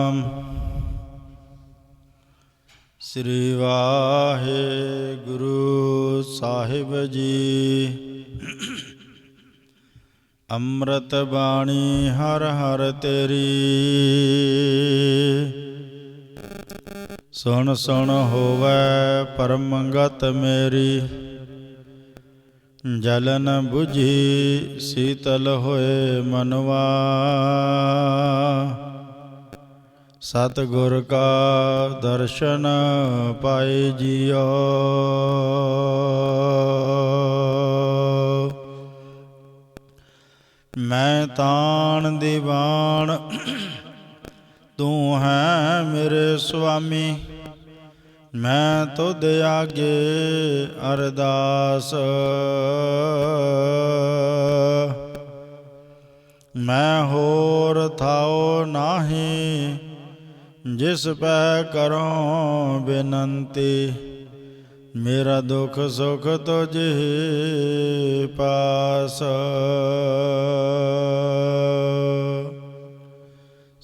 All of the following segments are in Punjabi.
ਨਾਮ। ਸ੍ਰੀ ਵਾਹਿਗੁਰੂ ਸਾਹਿਬ ਜੀ। ਅੰਮ੍ਰਿਤ ਬਾਣੀ ਹਰ ਹਰ ਤੇਰੀ। ਸੁਣ ਸੁਣ ਹੋਵੇ ਪਰਮੰਗਤ ਮੇਰੀ। ਜਲਨ 부ਝੀ ਸੀਤਲ ਹੋਏ ਮਨਵਾ। ਸਤ ਗੁਰ ਕਾ ਦਰਸ਼ਨ ਪਾਏ ਜੀਓ। ਮੈਂ ਤਾਣ ਦੀਵਾਨ, ਤੂੰ ਹੈ ਮੇਰੇ ਸੁਆਮੀ। ਮੈਂ ਤੁਧ ਆਗੇ ਅਰਦਾਸ। ਮੈਂ ਹੋਰ ਥਾਉ ਨਾਹੀ, ਜਿਸ ਪੈ ਕਰੋ ਬੇਨੰਤੀ। ਮੇਰਾ ਦੁਖ ਸੁਖ ਤੁਝੇ ਪਾਸ।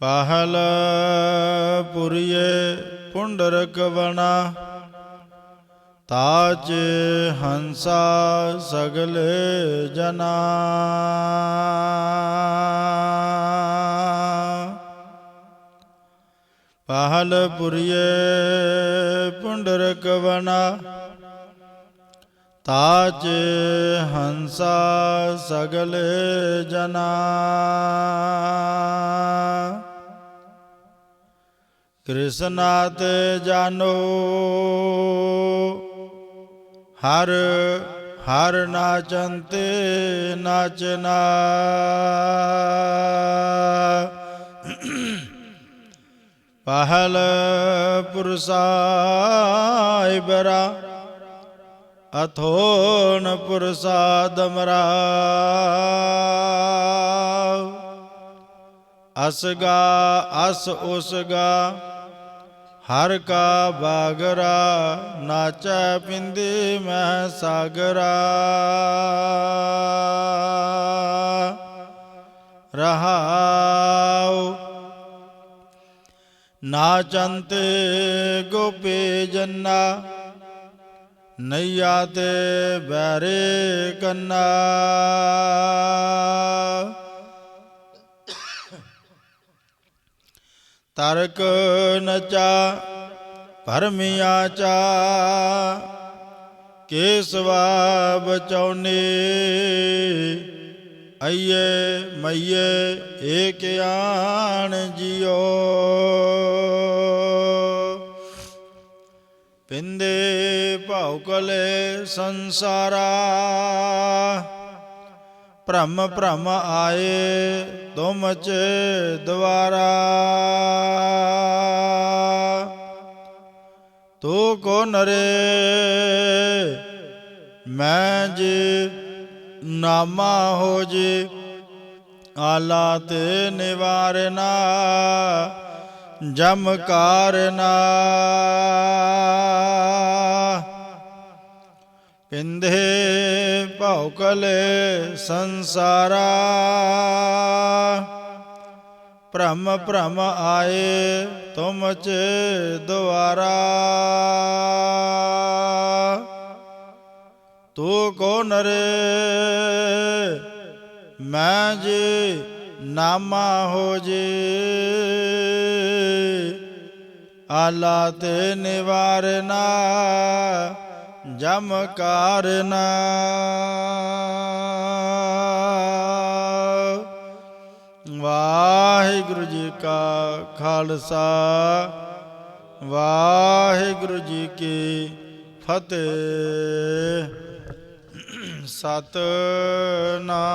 ਪਹਲ ਪੁਰੀਏ ਪੁੰਡਰਕ ਵਣਾ ਤਾਜ ਹੰਸਾ ਸਗਲੇ ਜਨਾ। ਪਹਲ ਪੁਰੀਏ ਪੁੰਡਰਕ ਵਨਾ ਤਾਜ ਹੰਸਾ ਸਗਲ ਜਨਾ। ਕ੍ਰਿਸ਼ਨਾ ਤੇ ਜਾਨੋ, ਹਰ ਹਰ ਨਾਚੰਤੇ ਨਾਚਨਾ ਪਹਲ ਪੁਰਸਾਇ ਬਰਾ ਅਥੋਨ ਪੁਰਸਾਦਮਰਾ। ਅਸਗਾ ਅਸ ਉਸਗਾ ਹਰ ਕਾ ਬਾਗਰਾ, ਨਾਚੈ ਪਿੰਦੇ ਮਹਿ ਸਾਗਰਾ। ਰਹਾਉ। ਨਾਚੰਤੇ ਗੋਪੀ ਜੰਨਾ, ਨਈਆ ਤੇ ਬੈਰੇ ਕੰਨਾ। ਤਰਕ ਨਚਾ ਭਰਮਿਆ ਚਾ ਕੇਸਵਾ ਬਚਾਉਨੇ ਅਈਏ ਮਈਏ ਏਕ ਆਣ ਜਿਓ ਪਿੰਦੇ ਭਾਉ ਕਲੇ ਸੰਸਾਰਾ, ਭ੍ਰਮ ਭ੍ਰਮ ਆਏ। ਤੁਮ ਚ ਦਵਾਰਾ ਤੂੰ ਕੋ ਨਰੇ, ਮੈਂ ਜੀ ਨਾਮਾ ਹੋ ਜੀ, ਆਲਾ ਤੇ ਨਿਵਾਰਨਾ ਜਮ ਕਾਰਨਾ ਪਿੰਦੇ ਭਉ ਕਲੇ ਸੰਸਾਰਾ। ਭ੍ਰਮ ਭ੍ਰਮ ਆਏ ਤੁਮ ਚ ਦੁਆਰਾ। ਤੂੰ ਕੋ ਨਰੇ, ਮੈਂ ਜੀ ਨਾਮਾ ਹੋ ਜੀ। ਆਲਾ ਤੇ ਨਿਵਾਰਨਾ। ਜਮ ਕਾਰਨਾ। ਵਾਹਿਗੁਰੂ ਜੀ ਕਾ ਖਾਲਸਾ ਵਾਹਿਗੁਰੂ ਜੀ ਕੀ ਫਤਿਹ। ਸਤਨਾਮ।